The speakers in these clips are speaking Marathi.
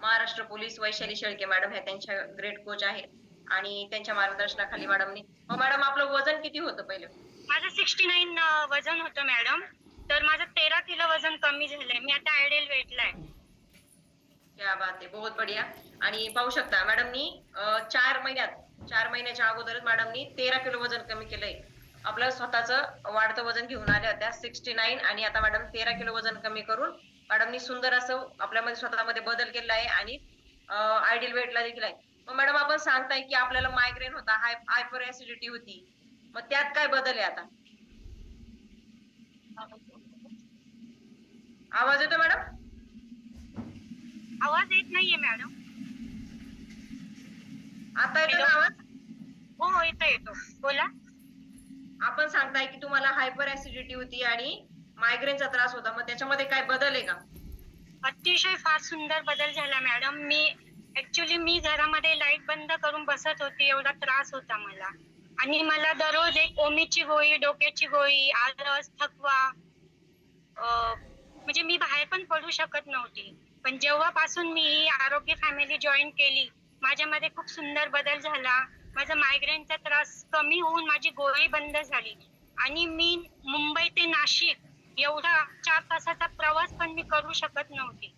महाराष्ट्र पोलीस वैशाली शेळके मॅडम ह्या त्यांच्या ग्रेट कोच आहेत. आणि त्यांच्या मार्गदर्शनाखाली मॅडमनी मग मॅडम आपलं वजन किती होतं पहिलं? माझं सिक्स्टी नाईन वजन होतं मॅडम. तर माझं तेरा किलो वजन कमी झालंय. मी आता आयडियल वेटला आहे क्या बात आहे बहुत बढिया. आणि पाहू शकता मॅडमनी चार महिन्यात चार महिन्याच्या अगोदरच मॅडमनी तेरा किलो वजन कमी केलंय. आपलं स्वतःचं वाढतं वजन घेऊन आल्या होत्या सिक्स्टी नाईन आणि आता मॅडम तेरा किलो वजन कमी करून मॅडमनी सुंदर असं आपल्यामध्ये स्वतःमध्ये बदल केला आहे आणि आयडियल वेटला देखील आहे. मग मॅडम आपण सांगताय की आपल्याला मायग्रेन होता हाय हायपर ऍसिडिटी होती. मग त्यात काय बदल आहे आता? आवाज येतो मॅडम? आवाज येत नाहीये मॅडम. आता येतो? आवाज? हो हो येतो येतो बोला. आपण सांगताय की तुम्हाला हायपर ऍसिडिटी होती आणि मायग्रेनचा त्रास होता. मग त्याच्यामध्ये काय बदल आहे का? अतिशय फार सुंदर बदल झाला मॅडम मी ऍक्च्युली मी घरामध्ये लाइट बंद करून बसत होती. एवढा त्रास होता मला. आणि मला दररोज एक ओमीची गोळी डोक्याची गोळी आळस थकवा अं, म्हणजे मी बाहेर पण पडू शकत नव्हती. पण जेव्हापासून मी ही आरोग्य फॅमिली जॉईन केली माझ्यामध्ये खूप सुंदर बदल झाला. माझा मायग्रेनचा त्रास कमी होऊन माझी गोळी बंद झाली. आणि मी मुंबई ते नाशिक एवढा चार तासाचा प्रवास पण मी करू शकत नव्हती.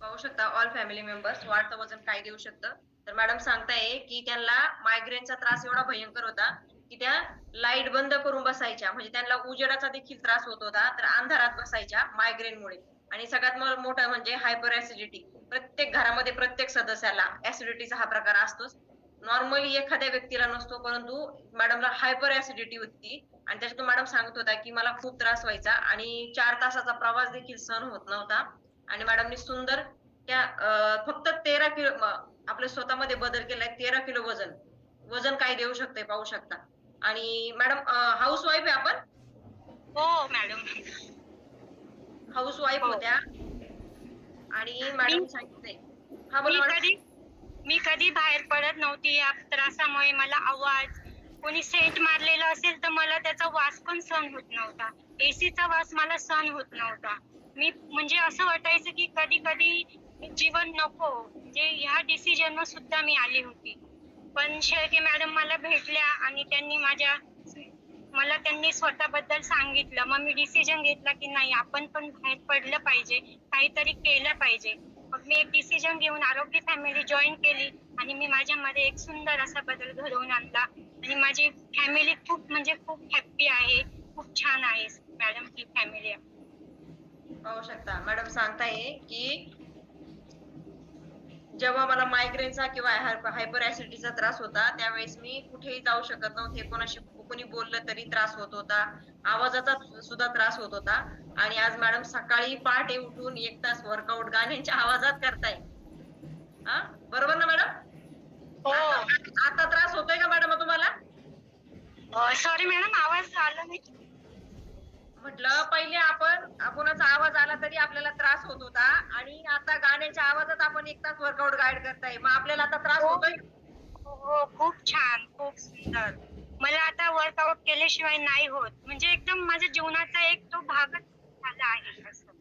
पाहू शकता ऑल फॅमिली मेंबर्स वाढतं वजन काय देऊ शकतं? तर मॅडम सांगताय की त्यांना मायग्रेनचा त्रास एवढा भयंकर होता की त्या लाइट बंद करून बसायच्या. म्हणजे त्यांना उजेडाचा देखील त्रास होत होता तर अंधारात बसायच्या मायग्रेनमुळे आणि सगळ्यात मोठं म्हणजे हायपर ऍसिडिटी प्रत्येक घरामध्ये प्रत्येक सदस्याला ऍसिडिटीचा हा प्रकार असतोच. नॉर्मली एखाद्या व्यक्तीला नसतो परंतु मॅडमला हायपर ऍसिडिटी होती. आणि त्याच्यातून मॅडम सांगत होता की मला खूप त्रास व्हायचा आणि चार तासाचा प्रवास देखील सहन होत नव्हता. आणि मॅडमनी सुंदर त्या फक्त तेरा किलो आपल्या स्वतःमध्ये बदल केलाय तेरा किलो वजन. वजन काय देऊ शकते पाहू शकता. आणि मॅडम हाऊस वाईफ आहे आपण? हो मॅडम हाऊस वाईफ. होत्या. आणि मॅडम सांगितले हा बोला मी मॅडम कधी मी कधी बाहेर पडत नव्हती या त्रासामुळे मला आवाज कोणी सेंट मारलेला असेल तर मला त्याचा वास पण सहन होत नव्हता. एसीचा वास मला सहन होत नव्हता. मी म्हणजे असं वाटायचं की कधी कधी जीवन नको. म्हणजे ह्या डिसिजन सुद्धा मी आली होती. पण शेळके मॅडम मला भेटल्या आणि त्यांनी माझ्या मला त्यांनी स्वतःबद्दल सांगितलं. मग मी डिसिजन घेतला की नाही आपण पण बाहेर पडलं पाहिजे. काहीतरी केलं पाहिजे. मग मी एक डिसिजन घेऊन आरोग्य फॅमिली जॉईन केली. आणि मी माझ्यामध्ये एक सुंदर असा बदल घडवून आणला. आणि माझी फॅमिली खूप म्हणजे खूप हॅप्पी आहे. खूप छान आहे. मॅडम ही फॅमिली पाहू शकता. मॅडम सांगताय की जेव्हा मला मायग्रेनचा किंवा हायपर ऍसिडिटीचा त्रास होता त्यावेळेस मी कुठेही जाऊ शकत नव्हते. कोणाशी कोणी बोललं तरी त्रास होत होता. आवाजाचा सुद्धा त्रास होत होता. आणि आज मॅडम सकाळी पहाटे उठून एक तास वर्कआउट गाण्यांच्या आवाजात करताय. हा? बरोबर ना मॅडम हो. आता त्रास होतोय का मॅडम तुम्हाला? सॉरी मॅडम आवाज आला नाही. म्हटलं पहिले आपण कोणाचा आवाज आला तरी आपल्याला त्रास होत होता. आणि आता गाण्याच्या आवाजात आपण एक तास वर्कआउट गाईड करताय. मग आपल्याला आता त्रास हो. होतोय? हो खूप छान खूप सुंदर. मला आता वर्कआउट केल्याशिवाय नाही होत. म्हणजे एकदम माझ्या जीवनाचा एक तो भागच झाला आहे असं.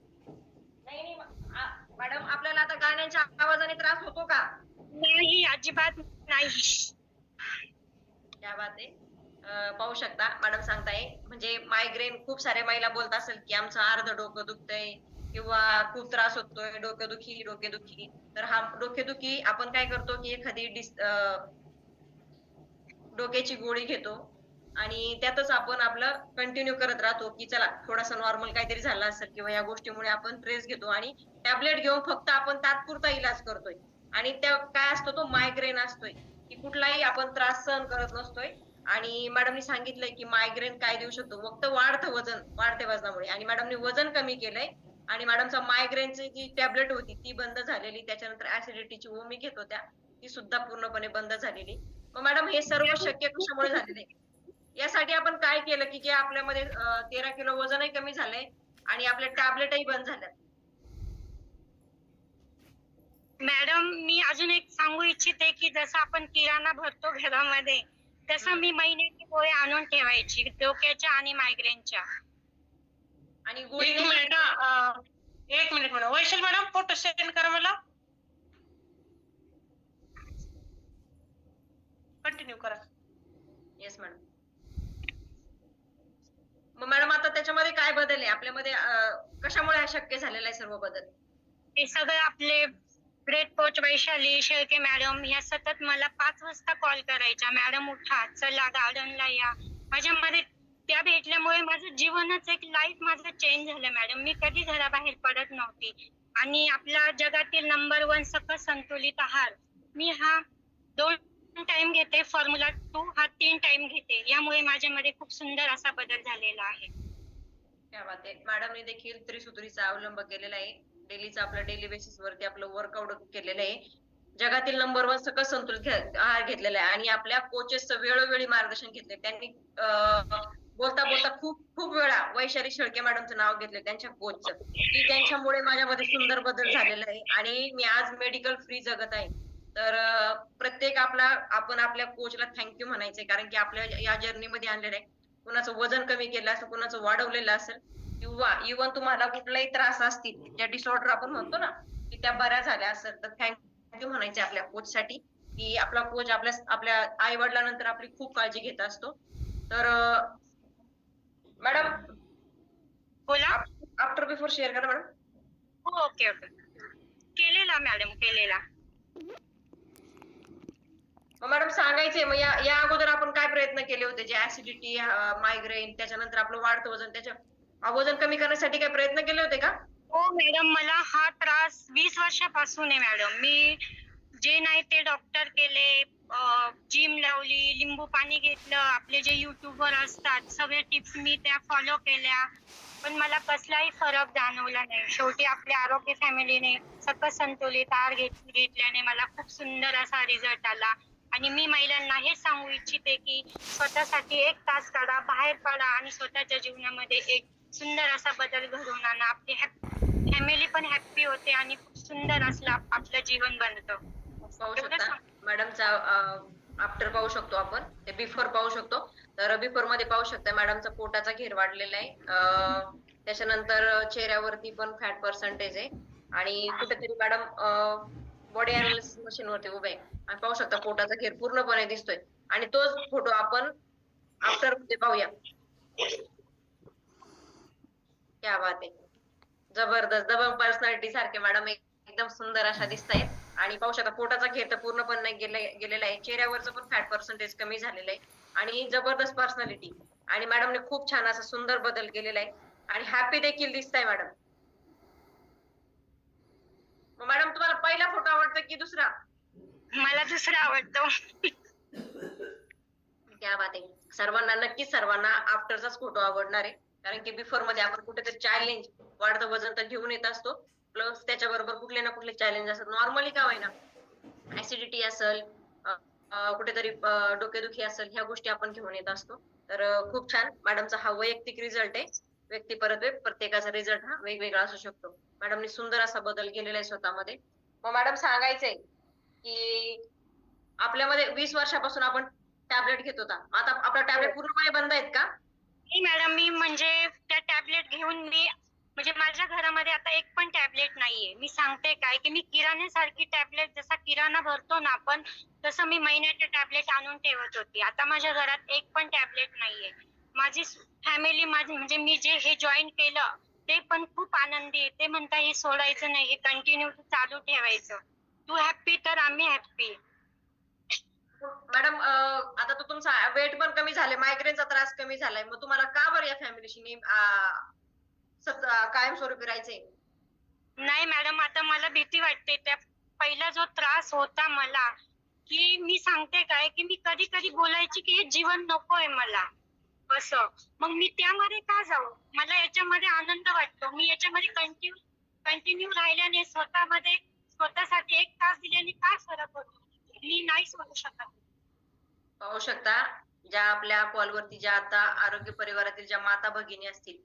नाही मॅडम आपल्याला आता गाण्याच्या आवाजाने त्रास होतो का? नाही अजिबात नाही. क्या बात आहे. अं, पाहू शकता मॅडम सांगताय. म्हणजे मायग्रेन खूप साऱ्या महिला बोलत असेल की आमचं अर्ध डोकं दुखतंय किंवा खूप त्रास होतोय डोकेदुखी डोकेदुखी तर हा डोकेदुखी आपण काय करतो की एखादी डिस अं, डोक्याची गोळी घेतो आणि त्यातच आपण आपलं कंटिन्यू करत राहतो की चला थोडासा नॉर्मल काहीतरी झाला असेल किंवा या गोष्टीमुळे आपण ट्रेस घेतो आणि टॅबलेट घेऊन फक्त आपण तात्पुरता इलाज करतोय. आणि त्या काय असतो तो मायग्रेन असतोय की कुठलाही आपण त्रास सहन करत नसतोय. आणि मॅडमनी सांगितलंय की मायग्रेन काय देऊ शकतो? फक्त वाढतं वजन वाढते वजनामुळे. आणि मॅडमनी वजन कमी केलंय. आणि मॅडमचा मायग्रेनची जी टॅबलेट होती ती बंद झालेली. त्याच्यानंतर ऍसिडिटीची ओमी घेत होत्या. ती सुद्धा पूर्णपणे बंद झालेली. मग मॅडम हे सर्व शक्य कशामुळे झालेले यासाठी आपण काय केलं की जे आपल्यामध्ये तेरा किलो वजनही कमी झालंय आणि आपल्या टॅबलेटही बंद झाल्या मॅडम मी अजून एक सांगू इच्छिते की जसं आपण किराणा भरतो घरामध्ये तसं मी महिन्याची गोळी आणून ठेवायची डोक्याच्या आणि मायग्रेनच्या आणि एक गोळी मिनिट. हा, अं, एक मिनिट एक minute Vaishali madam photo send करा मला. कंटिन्यू करा. येस मॅडम मग मॅडम आता त्याच्यामध्ये काय बदल आहे? आपल्यामध्ये अं, कशामुळे हा शक्य झालेला आहे सर्व बदल? हे सगळं आपले great coach Vaishali Shelke madam या सतत मला पाच वाजता कॉल करायच्या. मॅडम उठा चला गार्डनला या. माझ्यामध्ये त्या भेटल्यामुळे माझं जीवनच एक लाईफ माझं चेंज झालं मॅडम मी कधी घराबाहेर पडत नव्हती. आणि आपला जगातील नंबर वन सकस संतुलित आहार. मी हा दोन टाइम घेते फॉर्म्युला टू हा तीन टाइम घेते. यामुळे माझ्यामध्ये खूप सुंदर असा बदल झालेला आहे. क्या आहे. मॅडमने देखील त्रिसूत्रीचा अवलंब केलेला आहे. डेलीचा आपलं डेली बेसिस वरती आपलं वर्कआउट केलेलं आहे. जगातील नंबर वन सकस संतुलित आहार घेतलेला आहे. आणि आपल्या कोचेसचं वेळोवेळी मार्गदर्शन घेतले त्यांनी बोलता बोलता खूप खूप वेळा वैशाली शेळके मॅडमचं नाव घेतलं त्यांच्या कोचचं की त्यांच्यामुळे माझ्यामध्ये सुंदर बदल झालेला आहे. आणि मी आज मेडिकल फ्री जगत आहे. तर प्रत्येक आपला आपण आपल्या कोचला थँक्यू म्हणायचंय. कारण की आपल्या या जर्नीमध्ये आणलेलं आहे. कुणाचं वजन कमी केलं असेल कुणाचं वाढवलेलं असेल किंवा इव्हन तुम्हाला कुठलाही त्रास असतील ज्या डिसऑर्डर आपण म्हणतो ना की त्या बऱ्या झाल्या असेल तर थँक्यू म्हणायचे आपल्या कोच साठी की आपला कोच आपल्या आपल्या आई वडिलांनंतर आपली खूप काळजी घेत असतो. तर मॅडम बोला. आफ्टर बिफोर शेअर करा मॅडम हो ओके ओके केलेला मॅडम केलेला. मॅडम सांगायचंय मग या या अगोदर आपण काय प्रयत्न केले होते? जे ऍसिडिटी मायग्रेन त्याच्यानंतर आपलं वाढतं वजन त्याच्या वजन कमी करण्यासाठी काय प्रयत्न केले होते का? हो मॅडम मला हा त्रास वीस वर्षापासून आहे मॅडम. मी जे नाही ते डॉक्टर केले जिम लावली लिंबू पाणी घेतलं आपले जे युट्यूबवर असतात सगळे टिप्स मी त्या फॉलो केल्या. पण मला कसलाही फरक जाणवला नाही. शेवटी आपल्या आरोग्य फॅमिलीने सकस संतुलित आहार घेत घेतल्याने मला खूप सुंदर असा रिझल्ट आला. आणि मी महिलांना हे सांगू इच्छिते की स्वतःसाठी एक तास काढा बाहेर पडा आणि स्वतःच्या जीवनामध्ये एक सुंदर असा बदल घडवून आणा. आपली फॅमिली पण हॅप्पी होते आणि खूप सुंदर असलं आप- आपलं जीवन बनतं. मॅडमचा आफ्टर पाहू शकतो आपण. ते बिफोर पाहू शकतो. तर बिफोरमध्ये पाहू शकता मॅडमचा पोटाचा घेर वाढलेला आहे. अं, त्याच्यानंतर चेहऱ्यावरती पण फॅट पर्सेंटेज आहे. आणि कुठेतरी मॅडम बॉडी अनालिसिस मशीन वरती उभे आहे. आणि पाहू शकता पोटाचा घेर पूर्णपणे दिसतोय. आणि तोच फोटो आपण आफ्टरमध्ये पाहूया. क्या बात आहे. जबरदस्त दबंग पर्सनॅलिटी सारखे मॅडम एकदम सुंदर अशा दिसत आहेत आणि पाहू शकता पोटाचा घेर तर पूर्णपणे गेलेला आहे. चेहऱ्यावरचं पण फॅट पर्सेंटेज कमी झालेलं आहे. आणि जबरदस्त पर्सनॅलिटी आणि मॅडमने खूप छान असा सुंदर बदल केलेला आहे. आणि हॅपी देखील दिसत आहे मॅडम मॅडम तुम्हाला पहिला फोटो आवडतो की दुसरा? मला दुसरं आवडतं. क्या बात आहे. सर्वांना नक्कीच सर्वांना आफ्टरचाच फोटो आवडणार आहे. कारण की बिफोरमध्ये आपण कुठेतरी चॅलेंज वाढतं वजन तर घेऊन येत असतो. प्लस त्याच्याबरोबर कुठले ना कुठले चॅलेंज असतात. नॉर्मली का होईना ऍसिडिटी असेल कुठेतरी डोकेदुखी असेल ह्या गोष्टी आपण घेऊन येत असतो. तर खूप छान. मॅडमचा हा वैयक्तिक रिझल्ट आहे. व्यक्ती परत प्रत्येकाचा रिझल्ट हा वेगवेगळा असू शकतो. मॅडमने सुंदर असा बदल केलेला आहे स्वतःमध्ये. मग मॅडम सांगायचंय की आपल्यामध्ये वीस वर्षापासून आपण टॅबलेट घेत होता. आता आपला टॅबलेट पूर्णपणे बंद आहेत का? नाही मॅडम मी म्हणजे त्या टॅबलेट घेऊन मी म्हणजे माझ्या घरामध्ये आता एक पण टॅबलेट नाहीये. मी सांगते काय की मी किराण्यासारखी टॅबलेट जसा किराणा भरतो ना आपण तसं मी महिन्याच्या टॅबलेट आणून ठेवत होती. आता माझ्या घरात एक पण टॅबलेट नाहीये. माझी फॅमिली माझी म्हणजे मी जे हे जॉईन केलं ते पण खूप आनंदी आहे. ते म्हणता हे सोडायचं नाही हे कंटिन्यू चालू ठेवायचं. तू हॅप्पी तर आम्ही हॅप्पी मॅडम आता तो तुमचा वेट पण कमी झाले मायग्रेनचा त्रास कमी झालाय. मग तुम्हाला का बरं या फॅमिलीशी नेम कायमस्वरूपी राहायचंय? नाही मॅडम आता मला भीती वाटते. त्या पहिला जो त्रास होता मला की मी सांगते काय की मी कधी कधी बोलायची की हे जीवन नकोय मला. असं. मग मी त्यामध्ये का जाऊ? मला याच्यामध्ये आनंद वाटतो. मी याच्यामध्ये कंटिन्यू कंटिन्यू राहिल्याने स्वतःमध्ये स्वतःसाठी एक तास दिल्याने काय फरक होतो? मी नाही म्हणू शकत. पाहू शकता ज्या आपल्या कॉलवरती ज्या आता आरोग्य परिवारातील ज्या माता भगिनी असतील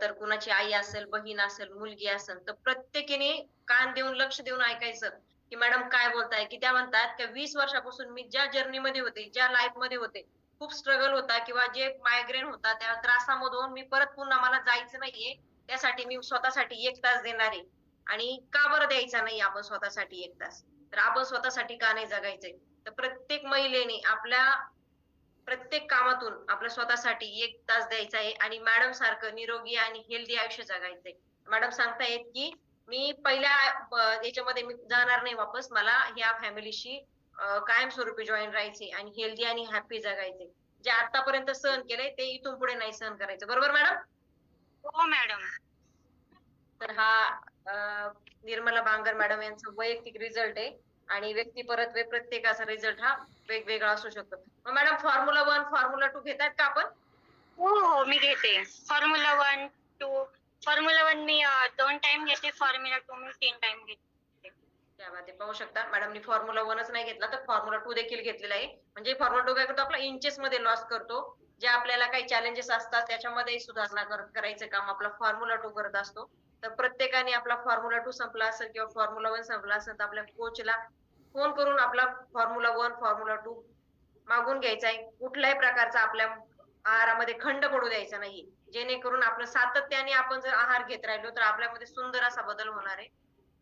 तर कुणाची आई असेल बहीण असेल मुलगी असेल तर प्रत्येकीने कान देऊन लक्ष देऊन ऐकायचं की मॅडम काय बोलताय? की त्या म्हणतात की वीस वर्षापासून मी ज्या जर्नी मध्ये होते ज्या लाईफमध्ये होते खूप स्ट्रगल होता किंवा जे मायग्रेन होता त्या त्रासामधून मी परत पुन्हा मला जायचं नाहीये त्यासाठी मी स्वतःसाठी एक तास देणार आहे. आणि का बरं द्यायचा नाही आपण स्वतःसाठी एक तास? तर आपण स्वतःसाठी का नाही जगायचंय तर प्रत्येक महिलेने आपल्या प्रत्येक कामातून आपल्या स्वतःसाठी एक तास द्यायचा आहे आणि मॅडम सारखं निरोगी आणि हेल्दी आयुष्य जगायचंय. मॅडम सांगतायत की मी पहिल्या याच्यामध्ये मी जाणार नाही वापस. मला ह्या फॅमिलीशी कायमस्वरूपी जॉईन राहायचे आणि हेल्दी आणि हॅपी जगायचे जे आतापर्यंत सहन केलंय ते इथून पुढे नाही सहन करायचं. बरोबर मॅडम हो मॅडम तर हा निर्मला बांगर मॅडम यांचा वैयक्तिक रिझल्ट आहे. आणि व्यक्ती परत्वे प्रत्येकाचा रिझल्ट हा वेगवेगळा असू शकतो. मग madam formula one formula two घेतात का आपण? हो हो मी घेते. Formula one two formula one मी दोन टाइम घेते. फॉर्म्युला टू मी तीन टाइम घेते. त्यामध्ये पाहू शकता. मॅडमनी फॉर्म्युला वनच नाही घेतला तर फॉर्म्युला टू देखील घेतलेला आहे. म्हणजे फॉर्म्युला टू काय करतो? आपला इंचेस मध्ये लॉस करतो. जे आपल्याला काही चॅलेंजेस असतात त्याच्यामध्ये सुधारणा कर- करायचं काम आपला फॉर्म्युला टू करत असतो. तर प्रत्येकाने आपला फॉर्म्युला टू संपला असेल किंवा फॉर्म्युला वन संपला असेल तर आपल्या कोचला फोन करून आपला फॉर्म्युला वन फॉर्म्युला टू मागून घ्यायचा आहे. कुठल्याही प्रकारचा आपल्या आहारामध्ये खंड पडू द्यायचा नाही. जेणेकरून आपलं सातत्याने आपण जर आहार घेत राहिलो तर आपल्यामध्ये सुंदर असा बदल होणार आहे.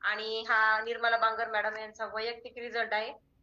आणि हा निर्मला बांगर मॅडम यांचा वैयक्तिक रिझल्ट आहे.